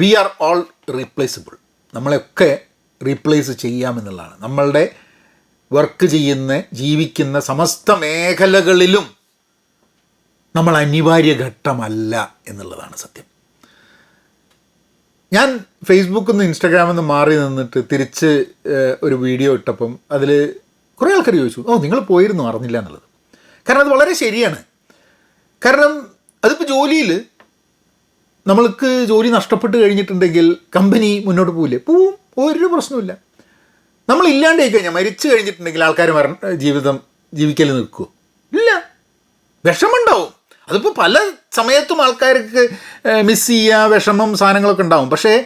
V are all replaceable നമ്മളെയൊക്കെ replace ചെയ്യാമെന്നുള്ളതാണ്. നമ്മളുടെ വർക്ക് ചെയ്യുന്ന ജീവിക്കുന്ന സമസ്ത മേഖലകളിലും നമ്മൾ അനിവാര്യ ഘട്ടമല്ല എന്നുള്ളതാണ് സത്യം. ഞാൻ ഫേസ്ബുക്കിൽ നിന്ന് ഇൻസ്റ്റാഗ്രാമിൽ നിന്ന് മാറി നിന്നിട്ട് തിരിച്ച് ഒരു വീഡിയോ ഇട്ടപ്പം അതിൽ കുറേ ആൾക്കാർ ചോദിച്ചു ഓ നിങ്ങൾ പോയിരുന്നു അറിഞ്ഞില്ല എന്നുള്ളത്. കാരണം അത് വളരെ ശരിയാണ്. കാരണം അതിപ്പോൾ ജോലിയിൽ നമ്മൾക്ക് ജോലി നഷ്ടപ്പെട്ട് കഴിഞ്ഞിട്ടുണ്ടെങ്കിൽ കമ്പനി മുന്നോട്ട് പോവില്ലേ? പോവും. ഒരു പ്രശ്നമില്ല നമ്മൾ ഇല്ലാണ്ടായി കഴിഞ്ഞാൽ മരിച്ചു കഴിഞ്ഞിട്ടുണ്ടെങ്കിൽ ആൾക്കാർ മരണ ജീവിതം ജീവിക്കൽ നിൽക്കുമോ ഇല്ല. വിഷമമുണ്ടാവും. അതിപ്പോൾ പല സമയത്തും ആൾക്കാർക്ക് മിസ് ചെയ്യുക വിഷമം സാധനങ്ങളൊക്കെ ഉണ്ടാവും. പക്ഷേ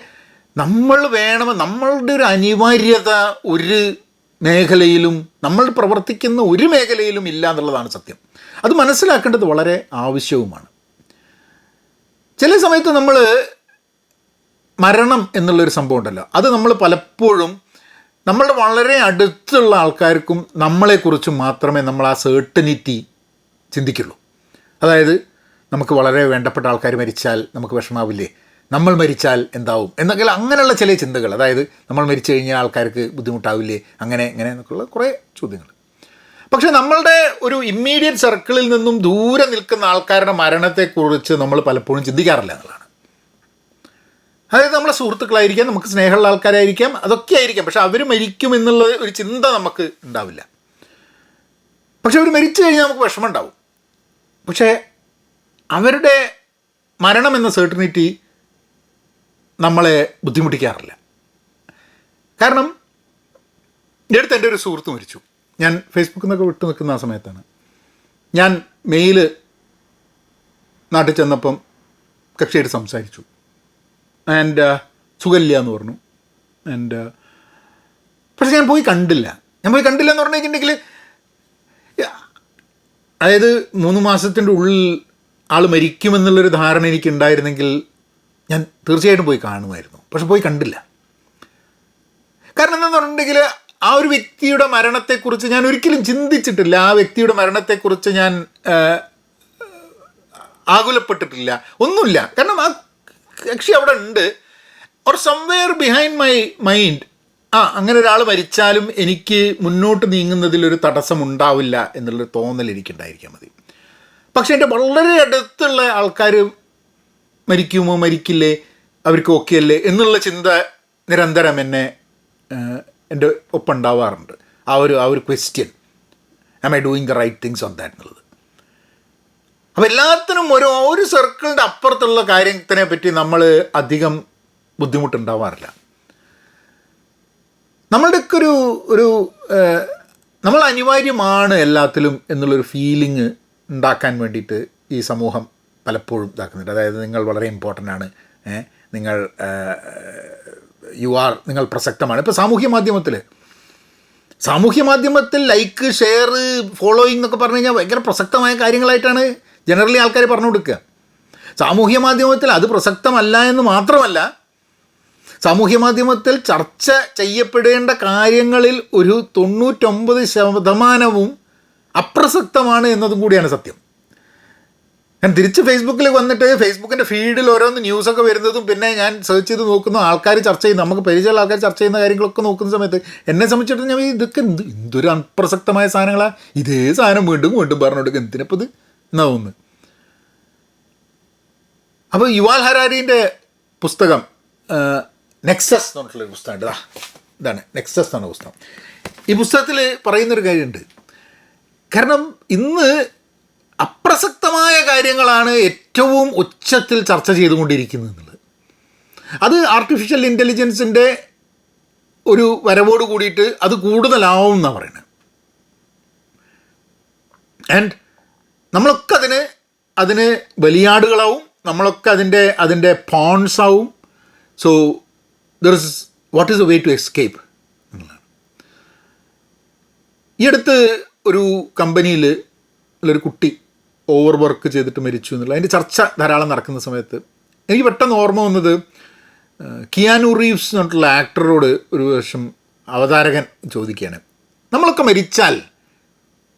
നമ്മൾ വേണം നമ്മളുടെ ഒരു അനിവാര്യത ഒരു മേഖലയിലും നമ്മൾ പ്രവർത്തിക്കുന്ന ഒരു മേഖലയിലും ഇല്ല എന്നുള്ളതാണ് സത്യം. അത് മനസ്സിലാക്കേണ്ടത് വളരെ ആവശ്യവുമാണ്. ചില സമയത്ത് നമ്മൾ മരണം എന്നുള്ളൊരു സംഭവം ഉണ്ടല്ലോ അത് നമ്മൾ പലപ്പോഴും നമ്മളുടെ വളരെ അടുത്തുള്ള ആൾക്കാർക്കും നമ്മളെക്കുറിച്ചും മാത്രമേ നമ്മൾ ആ സേർട്ടനിറ്റി ചിന്തിക്കുള്ളൂ. അതായത് നമുക്ക് വളരെ വേണ്ടപ്പെട്ട ആൾക്കാർ മരിച്ചാൽ നമുക്ക് വിഷമാവില്ലേ? നമ്മൾ മരിച്ചാൽ എന്താവും? എന്നൊക്കെ അങ്ങനെയുള്ള ചില ചിന്തകൾ. അതായത് നമ്മൾ മരിച്ചു കഴിഞ്ഞാൽ ആൾക്കാർക്ക് ബുദ്ധിമുട്ടാവില്ലേ? അങ്ങനെ ഇങ്ങനെ എന്നൊക്കെയുള്ള കുറേ ചോദ്യങ്ങൾ. പക്ഷെ നമ്മളുടെ ഒരു ഇമ്മീഡിയറ്റ് സർക്കിളിൽ നിന്നും ദൂരെ നിൽക്കുന്ന ആൾക്കാരുടെ മരണത്തെക്കുറിച്ച് നമ്മൾ പലപ്പോഴും ചിന്തിക്കാറില്ല എന്നുള്ളതാണ്. അതായത് നമ്മളെ സുഹൃത്തുക്കളായിരിക്കാം നമുക്ക് സ്നേഹമുള്ള ആൾക്കാരായിരിക്കാം അതൊക്കെ ആയിരിക്കാം പക്ഷെ അവർ മരിക്കും എന്നുള്ള ഒരു ചിന്ത നമുക്ക് ഉണ്ടാവില്ല. പക്ഷെ അവർ മരിച്ചു കഴിഞ്ഞാൽ നമുക്ക് വിഷമം ഉണ്ടാവും പക്ഷേ അവരുടെ മരണം എന്ന സെർട്ടനിറ്റി നമ്മളെ ബുദ്ധിമുട്ടിക്കാറില്ല. കാരണം എടുത്ത് എന്റെ ഒരു സുഹൃത്ത് മരിച്ചു. ഞാൻ ഫേസ്ബുക്കിൽ നിന്നൊക്കെ വിട്ടു നിൽക്കുന്ന ആ സമയത്താണ്. ഞാൻ മെയിൽ നാട്ടിൽ ചെന്നപ്പം കക്ഷിയായിട്ട് സംസാരിച്ചു. ആൻഡ് സുഖമില്ല എന്ന് പറഞ്ഞു. ആൻഡ് പക്ഷെ ഞാൻ പോയി കണ്ടില്ല. ഞാൻ പോയി കണ്ടില്ല എന്ന് പറഞ്ഞു കഴിഞ്ഞിട്ടുണ്ടെങ്കിൽ അതായത് മൂന്ന് മാസത്തിന്റെ ഉള്ളിൽ ആൾ മരിക്കുമെന്നുള്ളൊരു ധാരണ എനിക്ക് ഉണ്ടായിരുന്നെങ്കിൽ ഞാൻ തീർച്ചയായിട്ടും പോയി കാണുമായിരുന്നു. പക്ഷെ പോയി കണ്ടില്ല. കാരണം എന്താണെന്ന് പറഞ്ഞിട്ടുണ്ടെങ്കിൽ ആ ഒരു വ്യക്തിയുടെ മരണത്തെക്കുറിച്ച് ഞാൻ ഒരിക്കലും ചിന്തിച്ചിട്ടില്ല. ആ വ്യക്തിയുടെ മരണത്തെക്കുറിച്ച് ഞാൻ ആകുലപ്പെട്ടിട്ടില്ല. ഒന്നുമില്ല. കാരണം ആ കക്ഷി അവിടെ ഉണ്ട്. Or somewhere behind my mind ആ അങ്ങനെ ഒരാൾ മരിച്ചാലും എനിക്ക് മുന്നോട്ട് നീങ്ങുന്നതിലൊരു തടസ്സം ഉണ്ടാവില്ല എന്നുള്ളൊരു തോന്നൽ എനിക്കുണ്ടായിരിക്കാൻ മതി. പക്ഷേ എന്റെ വളരെ അടുത്തുള്ള ആൾക്കാർ മരിക്കുമോ? മരിക്കില്ലേ? അവർക്ക് ഓക്കെ അല്ലേ എന്നുള്ള ചിന്ത നിരന്തരം എന്നെ എന്റെ ഒപ്പം ഉണ്ടാവാറുണ്ട് ആ ഒരു ആ ഒരു question am I doing the right things on that എന്നുള്ളത്. അപ്പോൾ എല്ലാത്തിനും ഒരു ഒരു സർക്കിളിന്റെ അപ്പുറത്തുള്ള കാര്യത്തിനെ പറ്റി നമ്മൾ അധികം ബുദ്ധിമുട്ടുണ്ടാവാറില്ല. നമ്മളുടെയൊക്കെ ഒരു ഒരു നമ്മൾ അനിവാര്യമാണ് എല്ലാത്തിലും എന്നുള്ളൊരു ഫീലിംഗ് ഉണ്ടാക്കാൻ വേണ്ടിയിട്ട് ഈ സമൂഹം പലപ്പോഴും ഇതാക്കുന്നുണ്ട്. അതായത് നിങ്ങൾ വളരെ ഇമ്പോർട്ടന്റ് ആണ്. നിങ്ങൾ യു ആർ നിങ്ങൾ പ്രസക്തമാണ്. ഇപ്പോൾ സാമൂഹ്യ മാധ്യമത്തിൽ സാമൂഹ്യ മാധ്യമത്തിൽ ലൈക്ക് ഷെയർ ഫോളോയിങ് എന്നൊക്കെ പറഞ്ഞു കഴിഞ്ഞാൽ ഭയങ്കര പ്രസക്തമായ കാര്യങ്ങളായിട്ടാണ് ജനറലി ആൾക്കാർ പറഞ്ഞു കൊടുക്കുക. സാമൂഹ്യ മാധ്യമത്തിൽ അത് പ്രസക്തമല്ല എന്ന് മാത്രമല്ല സാമൂഹ്യ മാധ്യമത്തിൽ ചർച്ച ചെയ്യപ്പെടേണ്ട കാര്യങ്ങളിൽ ഒരു തൊണ്ണൂറ്റൊമ്പത് ശതമാനവും അപ്രസക്തമാണ് എന്നതും കൂടിയാണ് സത്യം. ഞാൻ തിരിച്ച് ഫേസ്ബുക്കിൽ വന്നിട്ട് ഫേസ്ബുക്കിന്റെ ഫീഡിൽ ഓരോന്ന് ന്യൂസൊക്കെ വരുന്നതും പിന്നെ ഞാൻ സെർച്ച് ചെയ്ത് നോക്കുന്ന ആൾക്കാർ ചർച്ച ചെയ്യുന്ന നമുക്ക് പരിചയമുള്ള ആൾക്കാർ ചർച്ച ചെയ്യുന്ന കാര്യങ്ങളൊക്കെ നോക്കുന്ന സമയത്ത് എന്നെ സംബന്ധിച്ചിട്ട് ഞാൻ ഇതൊക്കെ എന്ത് എന്തൊരു അപ്രസക്തമായ സാധനങ്ങളാണ് ഇതേ സാധനം വീണ്ടും വീണ്ടും പറഞ്ഞു കൊടുക്കുക എന്തിനപ്പോൾ ഇത്? എന്നാവുന്നു അപ്പോൾ യുവാൽ ഹരാരിന്റെ പുസ്തകം നെക്സസ് എന്ന് പറഞ്ഞിട്ടുള്ളൊരു പുസ്തകമുണ്ട് ഇതാ ഇതാണ് നെക്സസ് എന്നാണ് പുസ്തകം. ഈ പുസ്തകത്തിൽ പറയുന്നൊരു കാര്യമുണ്ട്. കാരണം ഇന്ന് അപ്രസക്തമായ കാര്യങ്ങളാണ് ഏറ്റവും ഉച്ചത്തിൽ ചർച്ച ചെയ്തുകൊണ്ടിരിക്കുന്നത് എന്നുള്ളത്. അത് ആർട്ടിഫിഷ്യൽ ഇന്റലിജൻസിന്റെ ഒരു വരവോട് കൂടിയിട്ട് അത് കൂടുതലാവും എന്നാണ് പറയുന്നത്. ആൻഡ് നമ്മളൊക്കെ അതിന് അതിന് ബലിയാടുകളാവും നമ്മളൊക്കെ അതിന്റെ അതിന്റെ പോൺസ് ആവും. So there is what is a way to escape എന്നുള്ളതാണ്. ഈ അടുത്ത് ഒരു കമ്പനിയിൽ ഉള്ളൊരു കുട്ടി ഓവർ വർക്ക് ചെയ്തിട്ട് മരിച്ചു എന്നുള്ള അതിന്റെ ചർച്ച ധാരാളം നടക്കുന്ന സമയത്ത്. എനിക്ക് പെട്ടെന്ന് ഓർമ്മ വന്നത് കിയാനു റീവ്സ് എന്ന് പറഞ്ഞിട്ടുള്ള ആക്ടറോട് ഒരു വർഷം അവതാരകൻ ചോദിക്കുകയാണ്. നമ്മളൊക്കെ മരിച്ചാൽ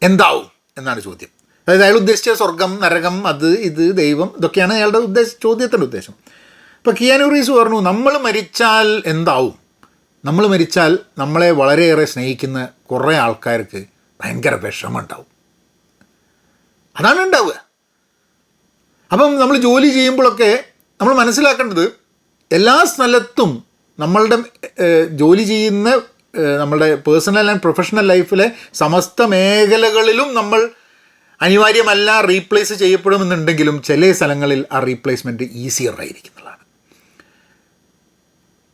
എന്താവും എന്നാണ് ചോദ്യം. അതായത് അയാൾ ഉദ്ദേശിച്ച സ്വർഗം നരകം അത് ഇത് ദൈവം ഇതൊക്കെയാണ് അയാളുടെ ഉദ്ദേശ ചോദ്യത്തിന്റെ ഉദ്ദേശം. അപ്പോൾ കിയാനു റീസ് പറഞ്ഞു നമ്മൾ മരിച്ചാൽ എന്താവും? നമ്മൾ മരിച്ചാൽ നമ്മളെ വളരെയേറെ സ്നേഹിക്കുന്ന കുറേ ആൾക്കാർക്ക് ഭയങ്കര വിഷമമുണ്ടാവും അതാണ് ഉണ്ടാവുക അപ്പം നമ്മൾ ജോലി ചെയ്യുമ്പോഴൊക്കെ നമ്മൾ മനസ്സിലാക്കേണ്ടത് എല്ലാ സ്ഥലത്തും നമ്മളുടെ ജോലി ചെയ്യുന്ന നമ്മളുടെ പേഴ്സണൽ ആൻഡ് പ്രൊഫഷണൽ ലൈഫിലെ സമസ്ത മേഖലകളിലും നമ്മൾ അനിവാര്യമല്ല റീപ്ലേസ് ചെയ്യപ്പെടുമെന്നുണ്ടെങ്കിലും ചില സ്ഥലങ്ങളിൽ ആ റീപ്ലേസ്മെന്റ് ഈസിയർ എന്നുള്ളതാണ്.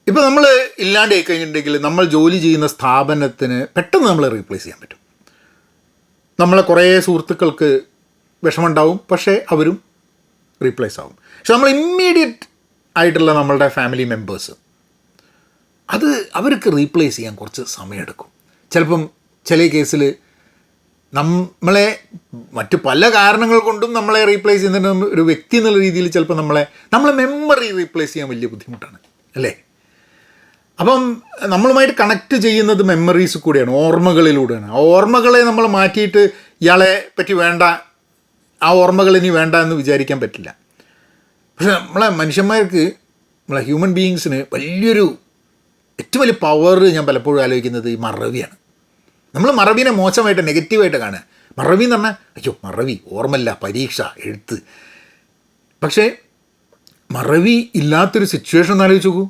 ഇപ്പോൾ നമ്മൾ ഇല്ലാണ്ടായി കഴിഞ്ഞിട്ടുണ്ടെങ്കിൽ നമ്മൾ ജോലി ചെയ്യുന്ന സ്ഥാപനത്തിന് പെട്ടെന്ന് നമ്മൾ റീപ്ലേസ് ചെയ്യാൻ പറ്റും. നമ്മളെ കുറേ സുഹൃത്തുക്കൾക്ക് വിഷമമുണ്ടാവും. പക്ഷേ അവരും റീപ്ലേസ് ആവും. പക്ഷെ നമ്മൾ ഇമ്മീഡിയറ്റ് ആയിട്ടുള്ള നമ്മളുടെ ഫാമിലി മെമ്പേഴ്സ് അത് അവർക്ക് റീപ്ലേസ് ചെയ്യാൻ കുറച്ച് സമയമെടുക്കും. ചിലപ്പം ചില കേസിൽ നമ്മളെ മറ്റു പല കാരണങ്ങൾ കൊണ്ടും നമ്മളെ റീപ്ലേസ് ചെയ്യുന്നതിന് ഒരു വ്യക്തി എന്നുള്ള രീതിയിൽ ചിലപ്പോൾ നമ്മളെ നമ്മളെ മെമ്മറി റീപ്ലേസ് ചെയ്യാൻ വലിയ ബുദ്ധിമുട്ടാണ്. അല്ലേ? അപ്പം നമ്മളുമായിട്ട് കണക്ട് ചെയ്യുന്നത് മെമ്മറീസ് കൂടിയാണ് ഓർമ്മകളിലൂടെയാണ്. ഓർമ്മകളെ നമ്മൾ മാറ്റിയിട്ട് ഇയാളെ പറ്റി വേണ്ട ആ ഓർമ്മകൾ ഇനി വേണ്ട എന്ന് വിചാരിക്കാൻ പറ്റില്ല. പക്ഷെ നമ്മളെ മനുഷ്യന്മാർക്ക് നമ്മളെ ഹ്യൂമൻ ബീയിങ്സിന് വലിയൊരു ഏറ്റവും വലിയ പവർ ഞാൻ പലപ്പോഴും ആലോചിക്കുന്നത് ഈ മറവിയാണ്. നമ്മൾ മറവിനെ മോശമായിട്ട് നെഗറ്റീവായിട്ട് കാണുക. മറവി എന്ന് പറഞ്ഞാൽ അയ്യോ മറവി ഓർമ്മല്ല പരീക്ഷ എഴുത്ത്. പക്ഷേ മറവി ഇല്ലാത്തൊരു സിറ്റുവേഷൻ ഒന്ന് ആലോചിച്ച് നോക്കൂ.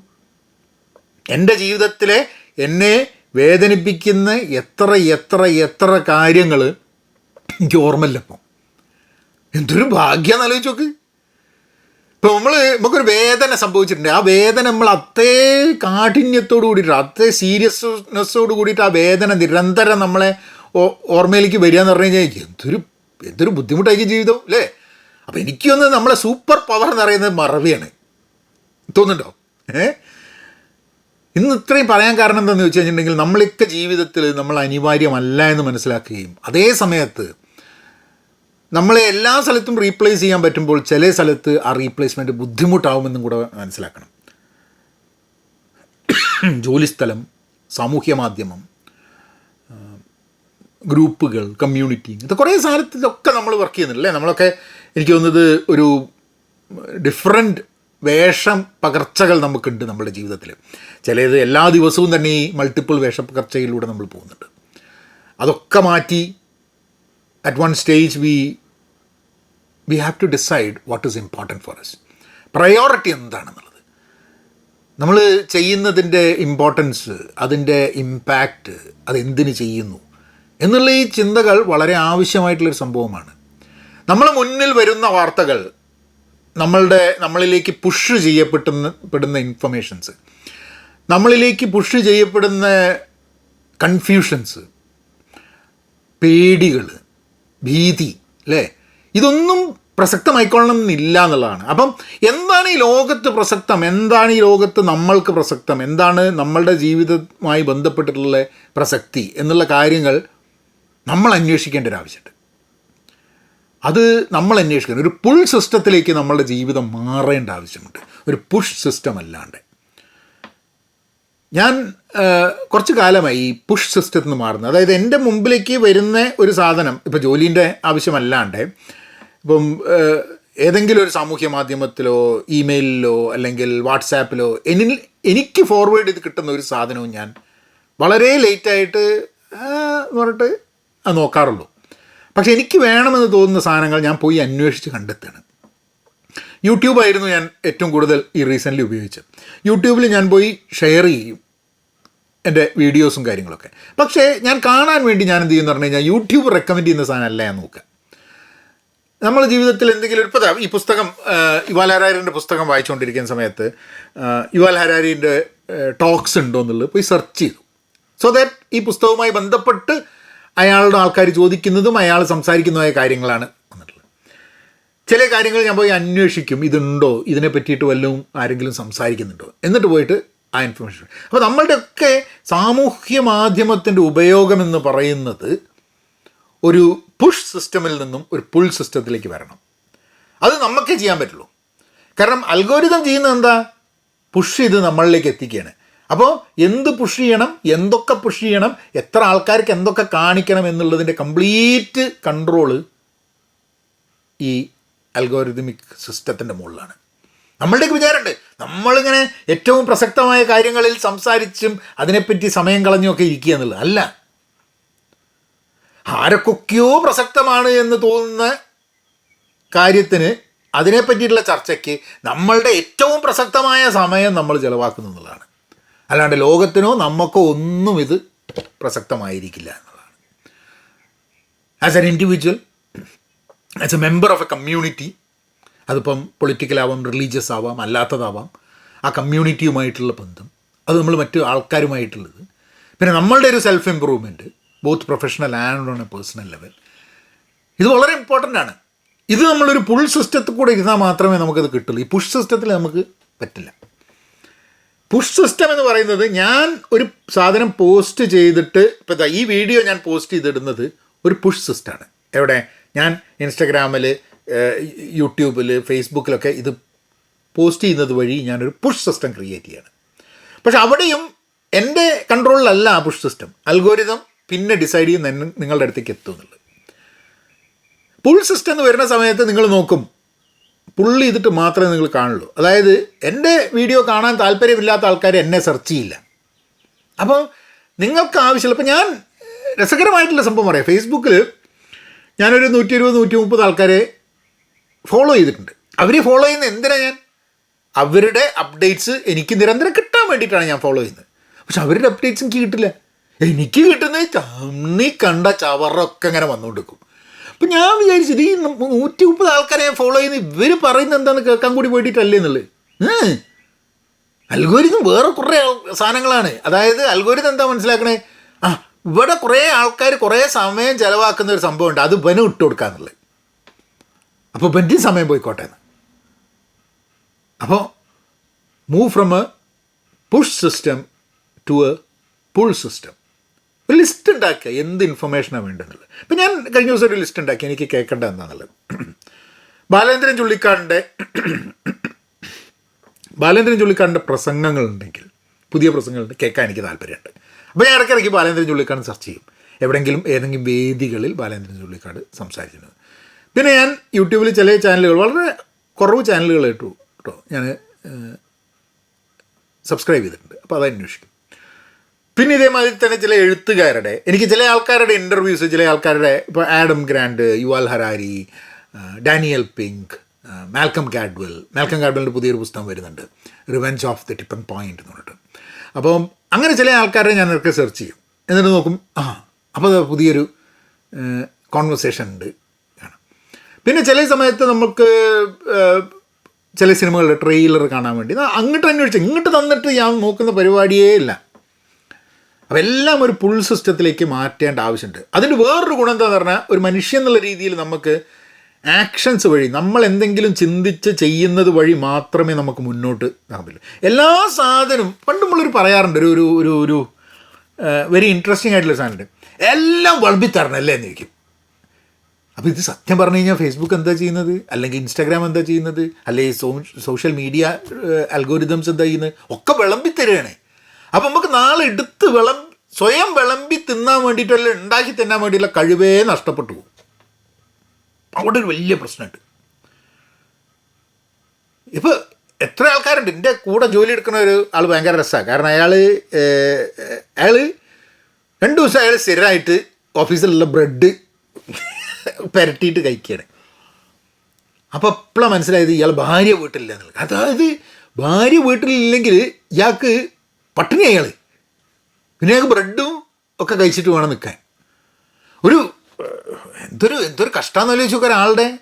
എന്റെ ജീവിതത്തിലെ എന്നെ വേദനിപ്പിക്കുന്ന എത്ര എത്ര എത്ര കാര്യങ്ങൾ എനിക്ക് ഓർമ്മയില്ല എന്തൊരു ഭാഗ്യം ആലോചിച്ച് നോക്ക്. ഇപ്പോൾ നമ്മൾ നമുക്കൊരു വേദന സംഭവിച്ചിട്ടുണ്ട്. ആ വേദന നമ്മൾ അത്രേ കാഠിന്യത്തോട് കൂടിയിട്ട് അത്രേ സീരിയസ്നെസ്സോട് കൂടിയിട്ട് ആ വേദന നിരന്തരം നമ്മളെ ഓർമ്മയിലേക്ക് വരിക എന്ന് പറഞ്ഞു കഴിഞ്ഞാൽ എന്തൊരു എന്തൊരു ബുദ്ധിമുട്ടായിരിക്കും ജീവിതം അല്ലേ? അപ്പോൾ എനിക്കൊന്ന് നമ്മളെ സൂപ്പർ പവർ എന്ന് പറയുന്നത് മറവിയാണ്. തോന്നുന്നുണ്ടോ? ഏ? ഇന്ന് ഇത്രയും പറയാൻ കാരണം എന്താണെന്ന് വെച്ച് കഴിഞ്ഞിട്ടുണ്ടെങ്കിൽ നമ്മളൊക്കെ ജീവിതത്തിൽ നമ്മൾ അനിവാര്യമല്ല എന്ന് മനസ്സിലാക്കുകയും അതേ സമയത്ത് നമ്മളെ എല്ലാ സ്ഥലത്തും റീപ്ലേസ് ചെയ്യാൻ പറ്റുമ്പോൾ ചില സ്ഥലത്ത് ആ റീപ്ലേസ്മെന്റ് ബുദ്ധിമുട്ടാവുമെന്നും കൂടെ മനസ്സിലാക്കണം. ജോലിസ്ഥലം സാമൂഹ്യ മാധ്യമം ഗ്രൂപ്പുകൾ കമ്മ്യൂണിറ്റി ഇത് കുറേ സാധനത്തിലൊക്കെ നമ്മൾ വർക്ക് ചെയ്യുന്നില്ലേ നമ്മളൊക്കെ എനിക്ക് തോന്നുന്നത് ഒരു ഡിഫറെന്റ് വേഷം പകർച്ചകൾ നമുക്കുണ്ട് നമ്മുടെ ജീവിതത്തിൽ ചിലത് എല്ലാ ദിവസവും തന്നെ ഈ മൾട്ടിപ്പിൾ വേഷപ്പകർച്ചയിലൂടെ നമ്മൾ പോകുന്നുണ്ട്. അതൊക്കെ മാറ്റി at one stage we we have to decide what is important for us. Priority എന്താണെന്നുള്ളത്. നമ്മൾ ചെയ്യുന്നതിന്റെ ഇമ്പോർട്ടൻസ് അതിന്റെ ഇമ്പാക്റ്റ് അതെന്തിന് ചെയ്യുന്നു എന്നുള്ള ഈ ചിന്തകൾ വളരെ ആവശ്യമായിട്ടുള്ളൊരു സംഭവമാണ്. നമ്മൾ മുന്നിൽ വരുന്ന വാർത്തകൾ നമ്മളുടെ നമ്മളിലേക്ക് പുഷ് ചെയ്യപ്പെടുന്ന പെടുന്ന ഇൻഫർമേഷൻസ് നമ്മളിലേക്ക് പുഷ് ചെയ്യപ്പെടുന്ന കൺഫ്യൂഷൻസ് പേടികൾ ഭീതി അല്ലേ ഇതൊന്നും പ്രസക്തമായിക്കൊള്ളണം എന്നില്ല എന്നുള്ളതാണ്. അപ്പം എന്താണ് ഈ ലോകത്ത് പ്രസക്തം? എന്താണ് ഈ ലോകത്ത് നമ്മൾക്ക് പ്രസക്തം? എന്താണ് നമ്മളുടെ ജീവിതവുമായി ബന്ധപ്പെട്ടിട്ടുള്ള പ്രസക്തി എന്നുള്ള കാര്യങ്ങൾ നമ്മൾ അന്വേഷിക്കേണ്ട ഒരു ആവശ്യമുണ്ട്. അത് നമ്മൾ അന്വേഷിക്കണം. ഒരു പുൾ സിസ്റ്റത്തിലേക്ക് നമ്മളുടെ ജീവിതം മാറേണ്ട ആവശ്യമുണ്ട്. ഒരു പുഷ് സിസ്റ്റം അല്ലാണ്ട്. ഞാൻ കുറച്ച് കാലമായി ഈ പുഷ് സിസ്റ്റത്തിൽ നിന്ന് മാറുന്നത്. അതായത് എന്റെ മുമ്പിലേക്ക് വരുന്ന ഒരു സാധനം ഇപ്പോൾ ജോലീന്റെ ആവശ്യമല്ലാണ്ട് ഇപ്പം ഏതെങ്കിലും ഒരു സാമൂഹ്യ മാധ്യമത്തിലോ ഇമെയിലിലോ അല്ലെങ്കിൽ വാട്സാപ്പിലോ എന്നിൽ എനിക്ക് ഫോർവേഡ് ചെയ്ത് കിട്ടുന്ന ഒരു സാധനവും ഞാൻ വളരെ ലേറ്റായിട്ട് എന്ന് പറഞ്ഞിട്ട് നോക്കാറുള്ളൂ. പക്ഷേ എനിക്ക് വേണമെന്ന് തോന്നുന്ന സാധനങ്ങൾ ഞാൻ പോയി അന്വേഷിച്ച് കണ്ടെത്തുകയാണ്. യൂട്യൂബായിരുന്നു ഞാൻ ഏറ്റവും കൂടുതൽ ഈ റീസെന്റ്ലി ഉപയോഗിച്ചത്. യൂട്യൂബിൽ ഞാൻ പോയി ഷെയർ ചെയ്യും എന്റെ വീഡിയോസും കാര്യങ്ങളൊക്കെ. പക്ഷേ ഞാൻ കാണാൻ വേണ്ടി ഞാൻ എന്ത് ചെയ്യുമെന്ന് പറഞ്ഞു കഴിഞ്ഞാൽ യൂട്യൂബ് റെക്കമെൻഡ് ചെയ്യുന്ന സാധനമല്ല ഞാൻ നോക്കുക. നമ്മൾ ജീവിതത്തിൽ എന്തെങ്കിലും ഒരു ഈ പുസ്തകം യുവാൽ ഹരാരിന്റെ പുസ്തകം വായിച്ചുകൊണ്ടിരിക്കുന്ന സമയത്ത് യുവാൽ ഹരാരിന്റെ ടോക്സ് ഉണ്ടോ എന്നുള്ളത് പോയി സെർച്ച് ചെയ്തു. സോ ദാറ്റ് ഈ പുസ്തകവുമായി ബന്ധപ്പെട്ട് അയാളുടെ ആൾക്കാർ ചോദിക്കുന്നതും അയാൾ സംസാരിക്കുന്നതുമായ കാര്യങ്ങളാണ് ചില കാര്യങ്ങൾ ഞാൻ പോയി അന്വേഷിക്കും ഇതുണ്ടോ? ഇതിനെ പറ്റിയിട്ട് വല്ലതും ആരെങ്കിലും സംസാരിക്കുന്നുണ്ടോ? എന്നിട്ട് പോയിട്ട് ആ ഇൻഫർമേഷൻ അപ്പോൾ നമ്മളുടെയൊക്കെ സാമൂഹ്യ മാധ്യമത്തിന്റെ ഉപയോഗം എന്ന് പറയുന്നത് ഒരു പുഷ് സിസ്റ്റമിൽ നിന്നും ഒരു പുൾ സിസ്റ്റത്തിലേക്ക് വരണം. അത് നമുക്കേ ചെയ്യാൻ പറ്റുള്ളൂ. കാരണം അൽഗോരിതം ചെയ്യുന്നത് എന്താ? പുഷ് ചെയ്ത് നമ്മളിലേക്ക് എത്തിക്കുകയാണ്. അപ്പോൾ എന്ത് പുഷ് ചെയ്യണം എന്തൊക്കെ പുഷ് ചെയ്യണം എത്ര ആൾക്കാർക്ക് എന്തൊക്കെ കാണിക്കണം എന്നുള്ളതിന്റെ കംപ്ലീറ്റ് കൺട്രോൾ ഈ അൽഗോരിതമിക് സിസ്റ്റത്തിന്റെ മുകളിലാണ്. നമ്മളുടെയൊക്കെ വിചാരമുണ്ട്. നമ്മളിങ്ങനെ ഏറ്റവും പ്രസക്തമായ കാര്യങ്ങളിൽ സംസാരിച്ചും അതിനെപ്പറ്റി സമയം കളഞ്ഞുമൊക്കെ ഇരിക്കുക എന്നുള്ളത് അല്ല. ആരൊക്കെയോ പ്രസക്തമാണ് എന്ന് തോന്നുന്ന കാര്യത്തിന് അതിനെപ്പറ്റിയിട്ടുള്ള ചർച്ചയ്ക്ക് നമ്മളുടെ ഏറ്റവും പ്രസക്തമായ സമയം നമ്മൾ ചിലവാക്കുന്നു എന്നുള്ളതാണ്. അല്ലാണ്ട് ലോകത്തിനോ നമുക്കോ ഒന്നും ഇത് പ്രസക്തമായിരിക്കില്ല എന്നുള്ളതാണ്. As an individual as a member of a community അതിപ്പം പൊളിറ്റിക്കലാവാം റിലീജിയസ് ആവാം അല്ലാത്തതാവാം ആ കമ്മ്യൂണിറ്റിയുമായിട്ടുള്ള ബന്ധം അത് നമ്മൾ മറ്റു ആൾക്കാരുമായിട്ടുള്ളത്. പിന്നെ നമ്മളുടെ ഒരു self improvement both professional and on a personal level ഇത് വളരെ ഇമ്പോർട്ടന്റ് ആണ്. ഇത് നമ്മളൊരു പുൾ സിസ്റ്റത്തിൽ കൂടെ ഇരുന്നാൽ മാത്രമേ നമുക്കത് കിട്ടുള്ളൂ. ഈ പുഷ് സിസ്റ്റത്തിൽ നമുക്ക് പറ്റില്ല. പുഷ് സിസ്റ്റം എന്ന് പറയുന്നത് ഞാൻ ഒരു സാധനം പോസ്റ്റ് ചെയ്തിട്ട് ഇപ്പോൾ ഈ വീഡിയോ ഞാൻ പോസ്റ്റ് ചെയ്തിടുന്നത് ഒരു പുഷ് സിസ്റ്റമാണ് എവിടെ? ഞാൻ ഇൻസ്റ്റഗ്രാമിൽ യൂട്യൂബിൽ ഫേസ്ബുക്കിലൊക്കെ ഇത് പോസ്റ്റ് ചെയ്യുന്നത് വഴി ഞാനൊരു പുഷ് സിസ്റ്റം ക്രിയേറ്റ് ചെയ്യാണ്. പക്ഷെ അവിടെയും എന്റെ കൺട്രോളിലല്ല ആ പുഷ് സിസ്റ്റം അൽഗോരിതം പിന്നെ ഡിസൈഡ് ചെയ്യുന്ന നിങ്ങളുടെ അടുത്തേക്ക് എത്തും എന്നുള്ളത്. പുൾ സിസ്റ്റം എന്ന് വരുന്ന സമയത്ത് നിങ്ങൾ നോക്കും. പുൾ ചെയ്തിട്ട് മാത്രമേ നിങ്ങൾ കാണുള്ളൂ. അതായത് എന്റെ വീഡിയോ കാണാൻ താല്പര്യമില്ലാത്ത ആൾക്കാർ എന്നെ സെർച്ച് ചെയ്യില്ല. അപ്പോൾ നിങ്ങൾക്ക് ആവശ്യമുള്ള ഇപ്പം ഞാൻ രസകരമായിട്ടുള്ള സംഭവം പറയാം. ഫേസ്ബുക്കിൽ ഞാനൊരു നൂറ്റി ഇരുപത് നൂറ്റി മുപ്പത് ആൾക്കാരെ ഫോളോ ചെയ്തിട്ടുണ്ട്. അവർ ഫോളോ ചെയ്യുന്ന എന്തിനാണ് ഞാൻ? അവരുടെ അപ്ഡേറ്റ്സ് എനിക്ക് നിരന്തരം കിട്ടാൻ വേണ്ടിയിട്ടാണ് ഞാൻ ഫോളോ ചെയ്യുന്നത്. പക്ഷെ അവരുടെ അപ്ഡേറ്റ്സ് എനിക്ക് കിട്ടില്ല. എനിക്ക് കിട്ടുന്നത് ചമ്മി കണ്ട ചവറൊക്കെ ഇങ്ങനെ വന്നുകൊണ്ടിരിക്കും. അപ്പം ഞാൻ വിചാരിച്ചത് ഈ നൂറ്റി മുപ്പത് ആൾക്കാരെ ഞാൻ ഫോളോ ചെയ്യുന്ന ഇവർ പറയുന്നത് എന്താണെന്ന് കേൾക്കാൻ കൂടി വേണ്ടിയിട്ടല്ലേ എന്നുള്ളത്. അൽഗോരിതം വേറെ കുറേ സാധനങ്ങളാണ്. അതായത് അൽഗോരിതം എന്താ മനസ്സിലാക്കണേ? ആ ഇവിടെ കുറേ ആൾക്കാർ കുറേ സമയം ചിലവാക്കുന്ന ഒരു സംഭവമുണ്ട്. അത് ബന് ഇട്ട് കൊടുക്കാന്നുള്ളത് അപ്പോൾ ബന്റെ സമയം പോയിക്കോട്ടെ എന്ന്. അപ്പോൾ move from a push system to a pull system ഒരു ലിസ്റ്റ് ഉണ്ടാക്കുക എന്ത് ഇൻഫർമേഷനാണ് വേണ്ടതെന്നുള്ളത് ഇപ്പം ഞാൻ കഴിഞ്ഞ ദിവസം ഒരു ലിസ്റ്റ് ഉണ്ടാക്കി. എനിക്ക് കേൾക്കേണ്ട എന്താണെന്നുള്ളത് ബാലേന്ദ്രൻ ചുള്ളിക്കാടിന്റെ ബാലേന്ദ്രൻ ചുള്ളിക്കാടിന്റെ പ്രസംഗങ്ങളുണ്ടെങ്കിൽ പുതിയ പ്രസംഗങ്ങളുണ്ട്. കേൾക്കാൻ എനിക്ക് താല്പര്യമുണ്ട്. അപ്പോൾ ഞാൻ ഇടയ്ക്കിടയ്ക്ക് ബാലേന്ദ്രൻ ചുള്ളിക്കാട് സെർച്ച് ചെയ്യും. എവിടെയെങ്കിലും ഏതെങ്കിലും വേദികളിൽ ബാലേന്ദ്രൻ ചുള്ളിക്കാട് സംസാരിക്കുന്നത്. പിന്നെ ഞാൻ യൂട്യൂബിൽ ചില ചാനലുകൾ വളരെ കുറവ് ചാനലുകൾ കേട്ടു കേട്ടോ ഞാൻ സബ്സ്ക്രൈബ് ചെയ്തിട്ടുണ്ട്. അപ്പോൾ അത് അന്വേഷിക്കും. പിന്നെ ഇതേമാതിരി തന്നെ ചില എഴുത്തുകാരുടെ എനിക്ക് ചില ആൾക്കാരുടെ ഇന്റർവ്യൂസ് ചില ആൾക്കാരുടെ ഇപ്പോൾ Adam Grant Yuval Harari Daniel Pink Malcolm Gladwell Malcolm കാഡ്വലിന്റെ പുതിയൊരു പുസ്തകം വരുന്നുണ്ട്. Revenge of the tipping point എന്ന് പറഞ്ഞിട്ട്. അപ്പം അങ്ങനെ ചില ആൾക്കാരെ ഞാൻ ഇടയ്ക്ക് സെർച്ച് ചെയ്യും. എന്നിട്ട് നോക്കും ആ അപ്പോൾ പുതിയൊരു കോൺവെർസേഷൻ ഉണ്ട്. പിന്നെ ചില സമയത്ത് നമുക്ക് ചില സിനിമകളുടെ ട്രെയിലർ കാണാൻ വേണ്ടി. അങ്ങോട്ട് അങ്ങോട്ട് അന്വേഷിച്ചു ഇങ്ങോട്ട് തന്നിട്ട് ഞാൻ നോക്കുന്ന പരിപാടിയേ ഇല്ല. അപ്പോൾ എല്ലാം ഒരു പുൾ സിസ്റ്റത്തിലേക്ക് മാറ്റേണ്ട ആവശ്യമുണ്ട്. അതിന്റെ വേറൊരു ഗുണം എന്താണെന്ന് പറഞ്ഞാൽ ഒരു മനുഷ്യൻ എന്നുള്ള രീതിയിൽ നമുക്ക് ആക്ഷൻസ് വഴി നമ്മൾ എന്തെങ്കിലും ചിന്തിച്ച് ചെയ്യുന്നത് വഴി മാത്രമേ നമുക്ക് മുന്നോട്ട് ഇതാക്കാൻ എല്ലാ സാധനവും പണ്ട് നമ്മളൊരു പറയാറുണ്ട് ഒരു ഒരു ഒരു വെരി ഇൻട്രസ്റ്റിംഗ് ആയിട്ടുള്ള സാധനമുണ്ട്. എല്ലാം വളമ്പി തരണം അല്ലേ എന്ന് ചോദിക്കും. അപ്പോൾ ഇത് സത്യം പറഞ്ഞു കഴിഞ്ഞാൽ ഫേസ്ബുക്ക് എന്താ ചെയ്യുന്നത്? അല്ലെങ്കിൽ ഇൻസ്റ്റാഗ്രാം എന്താ ചെയ്യുന്നത്? അല്ലെങ്കിൽ സോഷ്യൽ മീഡിയ അൽഗോരിതംസ് എന്താ ചെയ്യുന്നത്? ഒക്കെ വിളമ്പി തരികയാണ്. അപ്പോൾ നമുക്ക് നാളെ എടുത്ത് വിളം സ്വയം വിളമ്പി തിന്നാൻ വേണ്ടിയിട്ടല്ല ഉണ്ടാക്കി തിന്നാൻ വേണ്ടിയിട്ടുള്ള കഴിവേ നഷ്ടപ്പെട്ടു അവിടെ ഒരു വലിയ പ്രശ്നമുണ്ട്. ഇപ്പോൾ എത്ര ആൾക്കാരുണ്ട്? എന്റെ കൂടെ ജോലി എടുക്കുന്ന ഒരു ആൾ ഭയങ്കര രസമാണ് കാരണം അയാൾ അയാൾ രണ്ട് ദിവസം അയാൾ സ്ഥിരമായിട്ട് ഓഫീസിലുള്ള ബ്രെഡ് പുരട്ടിയിട്ട് കഴിക്കുകയാണ് അപ്പോൾ എപ്പോഴാണ് മനസ്സിലായത് ഇയാൾ ഭാര്യ വീട്ടിലില്ല എന്നുള്ളത് അതായത് ഭാര്യ വീട്ടിലില്ലെങ്കിൽ ഇയാൾക്ക് പട്ടിണി അയാൾ പിന്നെ അയാൾക്ക് ബ്രെഡും ഒക്കെ കഴിച്ചിട്ട് വേണം നിൽക്കാൻ. ഒരു എന്തൊരു എന്തൊരു കഷ്ടമാണെന്ന് നോക്കുക ഒരാളുടെ.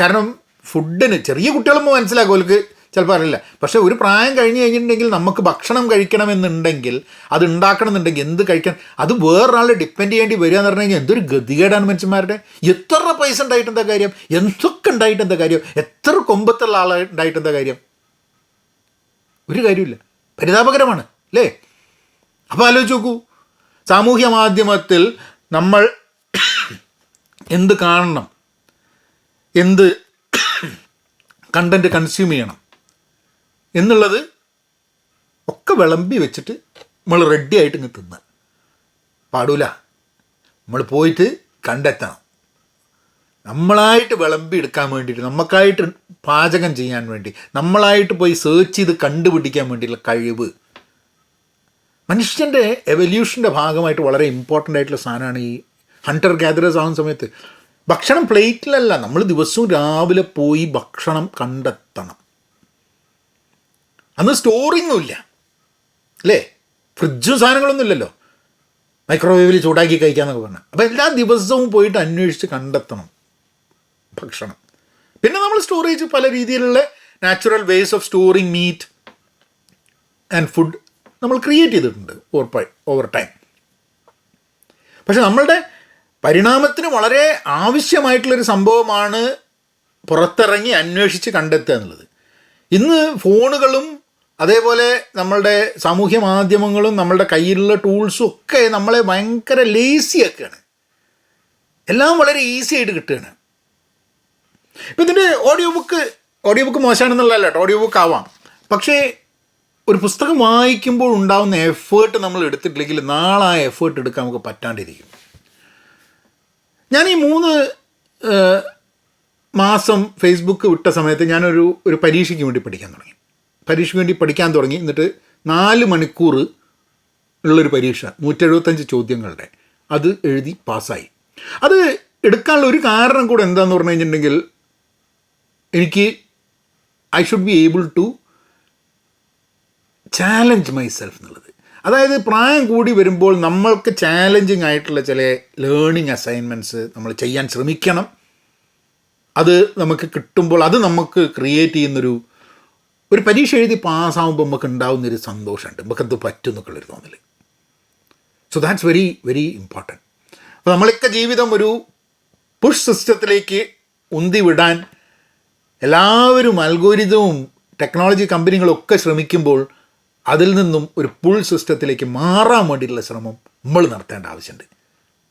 കാരണം ഫുഡിന് ചെറിയ കുട്ടികളൊന്നും മനസ്സിലാക്കും അവർക്ക് ചിലപ്പോൾ അറിയില്ല. പക്ഷേ ഒരു പ്രായം കഴിഞ്ഞ് കഴിഞ്ഞിട്ടുണ്ടെങ്കിൽ നമുക്ക് ഭക്ഷണം കഴിക്കണമെന്നുണ്ടെങ്കിൽ അത് ഉണ്ടാക്കണമെന്നുണ്ടെങ്കിൽ എന്ത് കഴിക്കാൻ അത് വേറൊരാളെ ഡിപ്പെൻഡ് ചെയ്യേണ്ടി വരിക എന്ന് പറഞ്ഞു കഴിഞ്ഞാൽ എന്തൊരു ഗതികേടാണ് മനുഷ്യന്മാരുടെ. എത്ര പൈസ ഉണ്ടായിട്ട് എന്താ കാര്യം? എന്തൊക്കെ ഉണ്ടായിട്ട് എന്താ കാര്യം? എത്ര കൊമ്പത്തുള്ള ആൾ ഉണ്ടായിട്ട് എന്താ കാര്യം? ഒരു കാര്യമില്ല പരിതാപകരമാണ് അല്ലേ? അപ്പോൾ ആലോചിച്ച് നോക്കൂ. സാമൂഹ്യ മാധ്യമത്തിൽ നമ്മൾ എന്ത് കാണണം? എന്ത് കണ്ടന്റ് കൺസ്യൂം ചെയ്യണം? എന്നുള്ളത് ഒക്കെ വിളമ്പി വെച്ചിട്ട് നമ്മൾ റെഡി ആയിട്ട് ഇങ്ങ് തിന്നാൻ പാടൂല. നമ്മൾ പോയിട്ട് കണ്ടെത്തണം. നമ്മളായിട്ട് വിളമ്പി എടുക്കാൻ വേണ്ടിയിട്ട് നമുക്കായിട്ട് പാചകം ചെയ്യാൻ വേണ്ടി നമ്മളായിട്ട് പോയി സെർച്ച് ചെയ്ത് കണ്ടുപിടിക്കാൻ വേണ്ടിയുള്ള കഴിവ്. മനുഷ്യന്റെ എവല്യൂഷന്റെ ഭാഗമായിട്ട് വളരെ ഇമ്പോർട്ടന്റ് ആയിട്ടുള്ള സാധനമാണ് ഈ ഹണ്ടർ ഗ്യാദറേഴ്സ് ആകുന്ന സമയത്ത്. ഭക്ഷണം പ്ലേറ്റിലല്ല. നമ്മൾ ദിവസവും രാവിലെ പോയി ഭക്ഷണം കണ്ടെത്തണം. അന്ന് സ്റ്റോറിങ്ങും ഇല്ല അല്ലേ? ഫ്രിഡ്ജും സാധനങ്ങളൊന്നും ഇല്ലല്ലോ. മൈക്രോവേവിൽ ചൂടാക്കി കഴിക്കാമെന്നൊക്കെ പറഞ്ഞു. അപ്പോൾ എല്ലാ ദിവസവും പോയിട്ട് അന്വേഷിച്ച് കണ്ടെത്തണം ഭക്ഷണം. പിന്നെ നമ്മൾ സ്റ്റോറേജ് പല രീതിയിലുള്ള natural ways of storing meat and food നമ്മൾ ക്രിയേറ്റ് ചെയ്തിട്ടുണ്ട് ഓവർ ഓവർ ടൈം പക്ഷെ നമ്മളുടെ പരിണാമത്തിന് വളരെ ആവശ്യമായിട്ടുള്ളൊരു സംഭവമാണ് പുറത്തിറങ്ങി അന്വേഷിച്ച് കണ്ടെത്തുക എന്നുള്ളത്. ഇന്ന് ഫോണുകളും അതേപോലെ നമ്മളുടെ സാമൂഹ്യ മാധ്യമങ്ങളും നമ്മളുടെ കയ്യിലുള്ള ടൂൾസും ഒക്കെ നമ്മളെ ഭയങ്കര ലേസി ആക്കുകയാണ്. എല്ലാം വളരെ ഈസി ആയിട്ട് കിട്ടുകയാണ്. ഇപ്പം ഇതിന്റെ ഓഡിയോ ബുക്ക് ഓഡിയോ ബുക്ക് മോശമാണെന്നുള്ളതല്ല കേട്ടോ ഓഡിയോ ബുക്ക് ആവാം. പക്ഷേ ഒരു പുസ്തകം വായിക്കുമ്പോൾ ഉണ്ടാകുന്ന എഫേർട്ട് നമ്മൾ എടുത്തിട്ടില്ലെങ്കിൽ നാളെ ആ എഫേർട്ട് എടുക്കാൻ നമുക്ക് പറ്റാണ്ടിരിക്കും. ഞാൻ ഈ മൂന്ന് മാസം ഫേസ്ബുക്ക് വിട്ട സമയത്ത് ഞാനൊരു ഒരു പരീക്ഷയ്ക്ക് വേണ്ടി പഠിക്കാൻ തുടങ്ങി. പരീക്ഷയ്ക്ക് വേണ്ടി പഠിക്കാൻ തുടങ്ങി. എന്നിട്ട് നാല് മണിക്കൂർ ഉള്ളൊരു പരീക്ഷ നൂറ്റെഴുപത്തഞ്ച് ചോദ്യങ്ങളുടെ. അത് എഴുതി പാസ്സായി. അത് എടുക്കാനുള്ള ഒരു കാരണം കൂടെ എന്താന്ന് പറഞ്ഞു കഴിഞ്ഞിട്ടുണ്ടെങ്കിൽ എനിക്ക് I should be able to challenge myself എന്നുള്ളത്. അതായത് പ്രായം കൂടി വരുമ്പോൾ നമ്മൾക്ക് ചാലഞ്ചിങ് ആയിട്ടുള്ള ചില ലേണിംഗ് അസൈൻമെന്റ്സ് നമ്മൾ ചെയ്യാൻ ശ്രമിക്കണം. അത് നമുക്ക് കിട്ടുമ്പോൾ അത് നമുക്ക് ക്രിയേറ്റ് ചെയ്യുന്നൊരു ഒരു പരീക്ഷ എഴുതി പാസ്സാവുമ്പോൾ നമുക്ക് ഉണ്ടാകുന്നൊരു സന്തോഷമുണ്ട്. നമുക്കെന്ത് പറ്റും എന്നൊക്കെയുള്ളൊരു തോന്നൽ. So that's very very important അപ്പോൾ നമ്മളൊക്കെ ജീവിതം ഒരു പുഷ് സിസ്റ്റത്തിലേക്ക് ഉന്തി വിടാൻ എല്ലാവരും അൽഗോരിതവും ടെക്നോളജി കമ്പനികളൊക്കെ ശ്രമിക്കുമ്പോൾ അതിൽ നിന്നും ഒരു പുൾ സിസ്റ്റത്തിലേക്ക് മാറാൻ വേണ്ടിയിട്ടുള്ള ശ്രമം നമ്മൾ നടത്തേണ്ട ആവശ്യമുണ്ട്.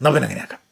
നമ്മൾ അങ്ങനെയാക്കാം.